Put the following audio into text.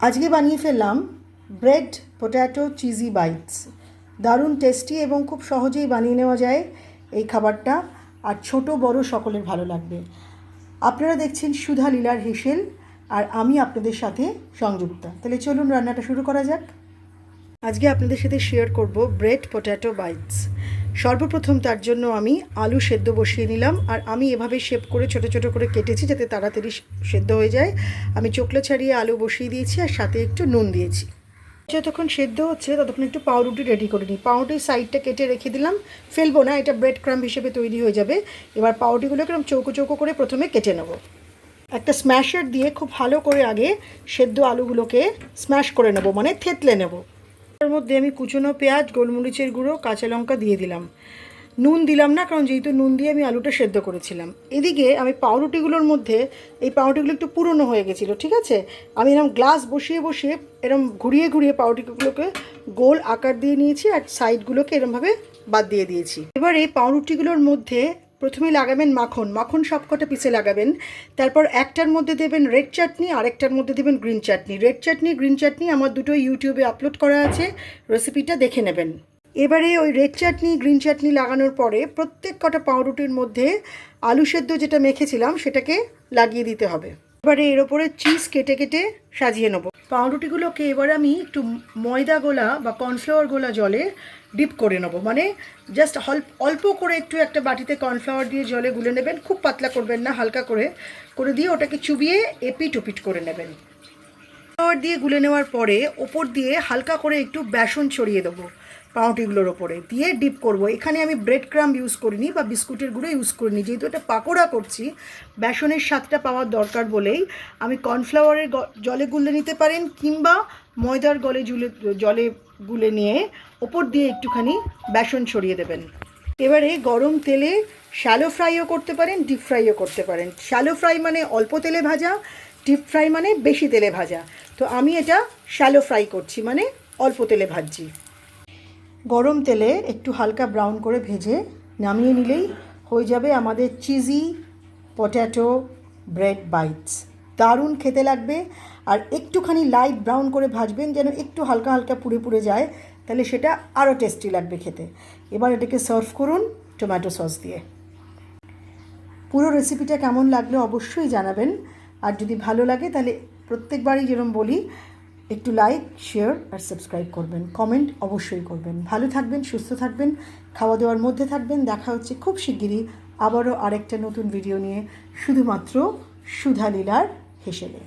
আজকে বানিয়ে ফেললাম ব্রেড পোট্যাটো চিজি বাইটস। দারুণ টেস্টি এবং খুব সহজেই বানিয়ে নেওয়া যায় এই খাবারটা আর ছোট, বড় সকলের ভালো লাগবে। আপনারা দেখছেন সুধা লীলার হেসেল আর আমি আপনাদের সাথে সংযুক্তা। তাহলে চলুন রান্নাটা শুরু করা যাক। আজকে আপনাদের সাথে শেয়ার করব ব্রেড, পটেটো, বাইটস। সর্বপ্রথম তার জন্য আমি আলু সেদ্ধ বসিয়ে নিলাম, আর আমি এভাবে শেপ করে ছোট ছোট করে কেটেছি যাতে তাড়াতাড়ি সেদ্ধ হয়ে যায়। আমি চোকলা ছাড়িয়ে আলু বসিয়ে দিয়েছি, আর সাথে একটু নুন দিয়েছি। যতক্ষণ সেদ্ধ হচ্ছে, ততক্ষণ একটু পাউরুটি রেডি করে নিই। পাউরুটির সাইডটা কেটে রেখে দিলাম। ফেলব না, এটা ব্রেড ক্রাম্ব হিসেবে তৈরি হয়ে যাবে। এবার পাউরুটিগুলো এরকম চৌকো চৌকো করে প্রথমে কেটে নেব। একটা স্ম্যাশার দিয়ে খুব ভালো করে আগে সেদ্ধ আলুগুলোকে স্ম্যাশ করে নেব মানে থেতলে নেব। তার মধ্যে আমি কুচনো পেঁয়াজ, গোলমরিচের গুঁড়ো, কাঁচা লঙ্কা দিয়ে দিলাম। নুন দিলাম না, কারণ যেহেতু নুন দিয়ে আমি আলুটা সেদ্ধ করেছিলাম। এদিকে আমি পাউরুটিগুলোর মধ্যে, এই পাউরুটিগুলো একটু পুরনো হয়ে গেছিল, ঠিক আছে? আমি এরকম গ্লাস বসিয়ে বসিয়ে এরম ঘুরিয়ে ঘুরিয়ে পাউরুটিগুলোকে গোল আকার দিয়ে নিয়েছি আর সাইডগুলোকে এরমভাবে বাদ দিয়ে দিয়েছি। এবার এই পাউরুটিগুলোর মধ্যে প্রথমে লাগাবেন মাখন। মাখন সবকটা পিসে লাগাবেন। তারপর একটার মধ্যে দেবেন রেড চাটনি আরেকটার মধ্যে দেবেন green chutney red chutney green chutney আমার দুটো ইউটিউবে আপলোড করা আছে। রেসিপিটা দেখে নেবেন। এবারে ওই রেড চাটনি গ্রিন চাটনি লাগানোর পরে প্রত্যেক কটা পাউরুটির মধ্যে আলু সেদ্ধ যেটা মেখেছিলাম সেটাকে লাগিয়ে দিতে হবে। এবারে এর ওপরে চিজ কেটে কেটে সাজিয়ে নেব। পাউরুটিগুলোকে এবার আমি একটু ময়দা গোলা বা কর্নফ্লাওয়ার গোলা জলে ডিপ করে নেব। মানে জাস্ট অল্প করে একটু একটা বাটিতে কর্নফ্লাওয়ার দিয়ে জলে গুলে নেবেন, খুব পাতলা করবেন না, হালকা করে করে দিয়ে ওটাকে চুবিয়ে এপিট ওপিট করে নেবেন। কর্নফ্লাওয়ার দিয়ে গুলে নেওয়ার পরে ওপর দিয়ে হালকা করে একটু বেসন ছড়িয়ে দেবো। পাউরুটিগুলোর ওপরে দিয়ে ডিপ করব। এখানে আমি ব্রেড ক্রাম্ব ইউজ করিনি বা বিস্কুটের গুঁড়ো ইউজ করিনি। যেহেতু এটা পাকোড়া করছি, বেসনের স্বাদটা পাওয়ার দরকার বলেই আমি কর্নফ্লাওয়ারের জলে গুলে নিতে পারেন কিংবা ময়দার গলে জুলে, জলে গুলে নিয়ে ওপর দিয়ে একটুখানি বেসন ছড়িয়ে দেবেন। এবারে গরম তেলে শ্যালো ফ্রাইও করতে পারেন, ডিপ ফ্রাইও করতে পারেন। শ্যালো ফ্রাই মানে অল্প তেলে ভাজা, ডিপ ফ্রাই মানে বেশি তেলে ভাজা। তো আমি এটা শ্যালো ফ্রাই করছি মানে অল্প তেলে ভাজছি। গরম তেলে একটু হালকা ব্রাউন করে ভেজে নামিয়ে নিলেই হয়ে যাবে আমাদের চিজি পট্যাটো ব্রেড বাইটস দারুণ খেতে লাগবে আর একটুখানি লাইট ব্রাউন করে ভাজবেন যেন একটু হালকা হালকা পুড়ে পুড়ে যায়, তাহলে সেটা আরও টেস্টি লাগবে খেতে। এবার এটাকে সার্ভ করুন টমেটো সস দিয়ে। পুরো রেসিপিটা কেমন লাগল অবশ্যই জানাবেন। আর যদি ভালো লাগে তাহলে প্রত্যেকবারই যেরকম বলি একটু লাইক শেয়ার আর সাবস্ক্রাইব করবেন কমেন্ট অবশ্যই করবেন। ভালো থাকবেন, সুস্থ থাকবেন, খাওয়া দাওয়ার মধ্যে থাকবেন। দেখা হচ্ছে খুব শিগগিরই আবারও আরেকটা নতুন ভিডিও নিয়ে। শুধুমাত্র সুধা লীলার হেসেলে।